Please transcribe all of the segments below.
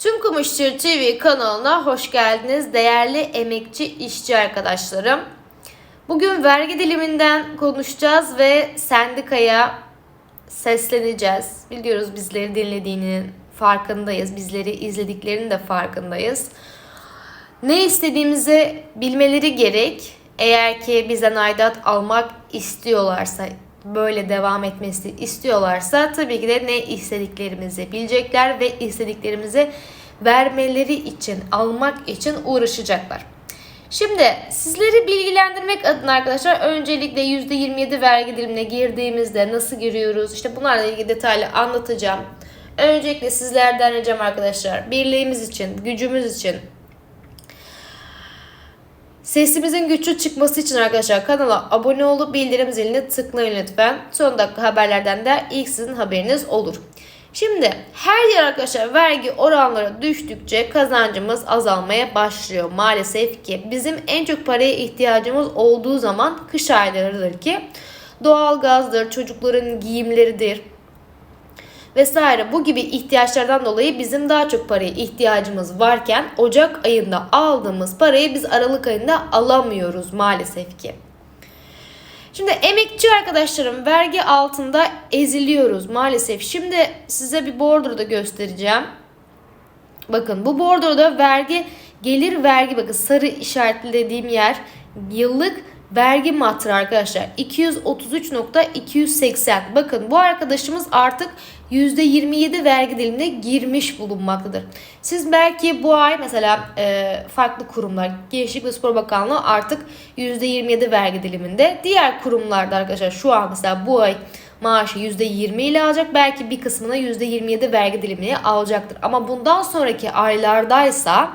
Tüm Kumaşçı TV kanalına hoş geldiniz değerli emekçi işçi arkadaşlarım. Bugün vergi diliminden konuşacağız ve sendikaya sesleneceğiz. Biliyoruz bizleri dinlediğinin farkındayız. Bizleri izlediklerinin de farkındayız. Ne istediğimizi bilmeleri gerek. Eğer ki bizden aidat almak istiyorlarsa, böyle devam etmesi istiyorlarsa tabii ki de ne istediklerimizi bilecekler ve istediklerimizi vermeleri için, almak için uğraşacaklar. Şimdi sizleri bilgilendirmek adına arkadaşlar öncelikle %27 vergi dilimine girdiğimizde nasıl giriyoruz? İşte bunlarla ilgili detaylı anlatacağım. Öncelikle sizlerden ricam arkadaşlar birliğimiz için, gücümüz için Sesimizin güçlü çıkması için arkadaşlar kanala abone olup bildirim zilini tıklayın lütfen. Son dakika haberlerden de ilk sizin haberiniz olur. Şimdi her yer arkadaşlar vergi oranları düştükçe kazancımız azalmaya başlıyor. Maalesef ki bizim en çok paraya ihtiyacımız olduğu zaman kış aylarıdır ki doğalgazdır, çocukların giyimleridir, vesaire bu gibi ihtiyaçlardan dolayı bizim daha çok paraya ihtiyacımız varken Ocak ayında aldığımız parayı biz Aralık ayında alamıyoruz maalesef ki. Şimdi emekçi arkadaşlarım vergi altında eziliyoruz maalesef. Şimdi size bir bordroda göstereceğim. Bakın bu bordroda vergi gelir vergi bakın sarı işaretlediğim yer yıllık vergi matrı arkadaşlar 233.280 bakın bu arkadaşımız artık %27 vergi dilimine girmiş bulunmaktadır. Siz belki bu ay mesela e, farklı kurumlar Gençlik ve Spor Bakanlığı artık %27 vergi diliminde. Diğer kurumlarda arkadaşlar şu an mesela bu ay maaşı %20 ile alacak. Belki bir kısmına %27 vergi dilimini alacaktır. Ama bundan sonraki aylardaysa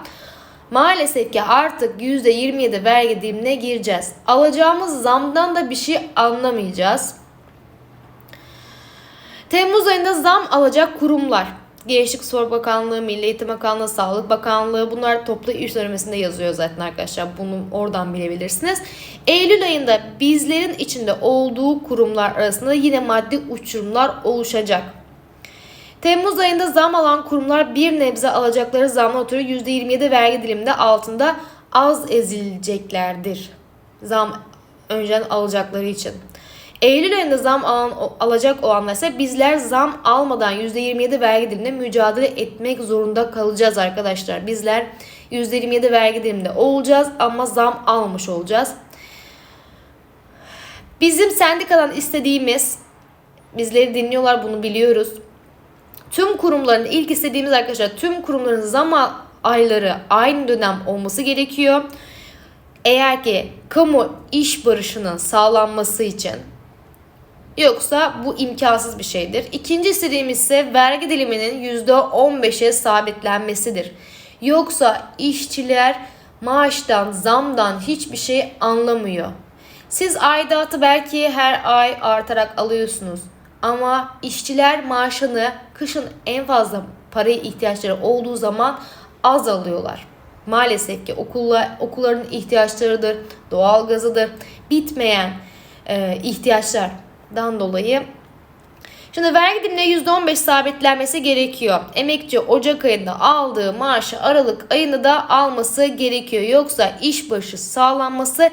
Maalesef ki artık %27 vergi dilimine gireceğiz. Alacağımız zamdan da bir şey anlamayacağız. Temmuz ayında zam alacak kurumlar. Gençlik Spor Bakanlığı, Milli Eğitim Bakanlığı, Sağlık Bakanlığı bunlar toplu iş söylemesinde yazıyor zaten arkadaşlar. Bunu oradan bilebilirsiniz. Eylül ayında bizlerin içinde olduğu kurumlar arasında yine maddi uçurumlar oluşacak. Temmuz ayında zam alan kurumlar bir nebze alacakları zamla ötürü %27 vergi diliminde altında az ezileceklerdir. Zam önceden alacakları için. Eylül ayında zam alan, alacak olanlar ise bizler zam almadan %27 vergi diliminde mücadele etmek zorunda kalacağız arkadaşlar. Bizler %27 vergi diliminde olacağız ama zam almış olacağız. Bizim sendikadan istediğimiz, bizleri dinliyorlar bunu biliyoruz. Tüm kurumların ilk istediğimiz arkadaşlar tüm kurumların zam ayları aynı dönem olması gerekiyor. Eğer ki kamu iş barışının sağlanması için Yoksa bu imkansız bir şeydir. İkinci istediğimiz ise vergi diliminin %15'e sabitlenmesidir. Yoksa işçiler maaştan, zamdan hiçbir şey anlamıyor. Siz aidatı belki her ay artarak alıyorsunuz. Ama işçiler maaşını kışın en fazla paraya ihtiyaçları olduğu zaman az alıyorlar. Maalesef ki okulla, okulların ihtiyaçlarıdır, doğalgazıdır, bitmeyen e, ihtiyaçlardan dolayı Şimdi vergi dilimine %15 sabitlenmesi gerekiyor. Emekçi Ocak ayında aldığı maaşı Aralık ayında da alması gerekiyor. Yoksa işbaşı sağlanması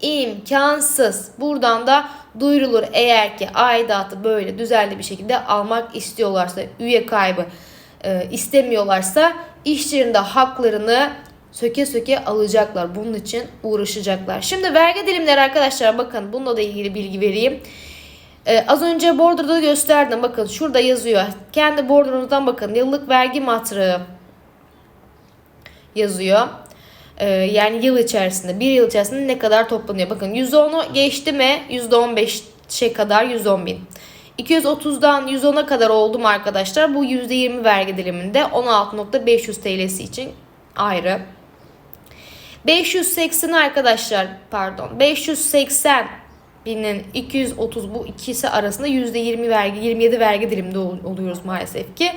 imkansız. Buradan da duyurulur eğer ki aidatı böyle düzenli bir şekilde almak istiyorlarsa, üye kaybı e, istemiyorlarsa işçilerin haklarını söke söke alacaklar. Bunun için uğraşacaklar. Şimdi vergi dilimleri arkadaşlar bakın bununla da ilgili bilgi vereyim. Ee, az önce bordroda gösterdim. Bakın şurada yazıyor. Kendi bordronuzdan bakın. Yıllık vergi matrağı yazıyor. Ee, yani yıl içerisinde, bir yıl içerisinde ne kadar toplanıyor? Bakın %10'u geçti mi %15'e kadar 110 bin. 230'dan 110'a kadar oldu mu arkadaşlar? Bu %20 vergi diliminde 16.500 TL'si için ayrı. 580 arkadaşlar pardon 580 binin 230 bu ikisi arasında %20 vergi 27 vergi diliminde oluyoruz maalesef ki.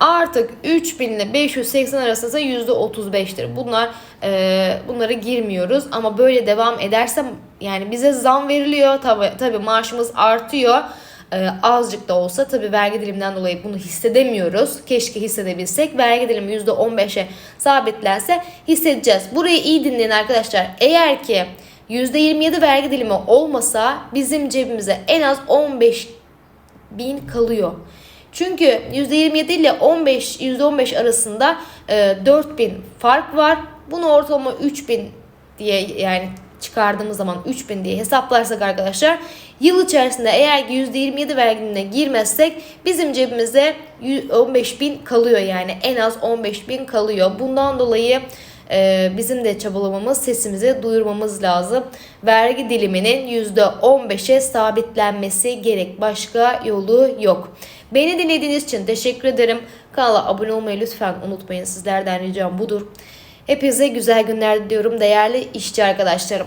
Artık 3000 ile 580 arasında %35'tir. Bunlar e, bunlara girmiyoruz ama böyle devam ederse yani bize zam veriliyor tabi tabi maaşımız artıyor e, azıcık da olsa tabii vergi diliminden dolayı bunu hissedemiyoruz. Keşke hissedebilsek. Vergi dilimi %15'e sabitlense hissedeceğiz. Burayı iyi dinleyin arkadaşlar. Eğer ki %27 vergi dilimi olmasa bizim cebimize en az 15 bin kalıyor. Çünkü %27 ile 15 %15 arasında e, 4000 fark var. Bunu ortalama 3000 diye yani çıkardığımız zaman 3000 diye hesaplarsak arkadaşlar yıl içerisinde eğer ki %27 vergine girmezsek bizim cebimize 15 bin kalıyor yani en az 15 bin kalıyor. Bundan dolayı e, bizim de çabalamamız, sesimizi duyurmamız lazım. Vergi diliminin %15'e sabitlenmesi gerek. Başka yolu yok. Beni dinlediğiniz için teşekkür ederim. Kanala abone olmayı lütfen unutmayın. Sizlerden ricam budur. Hepinize güzel günler diliyorum değerli işçi arkadaşlarım.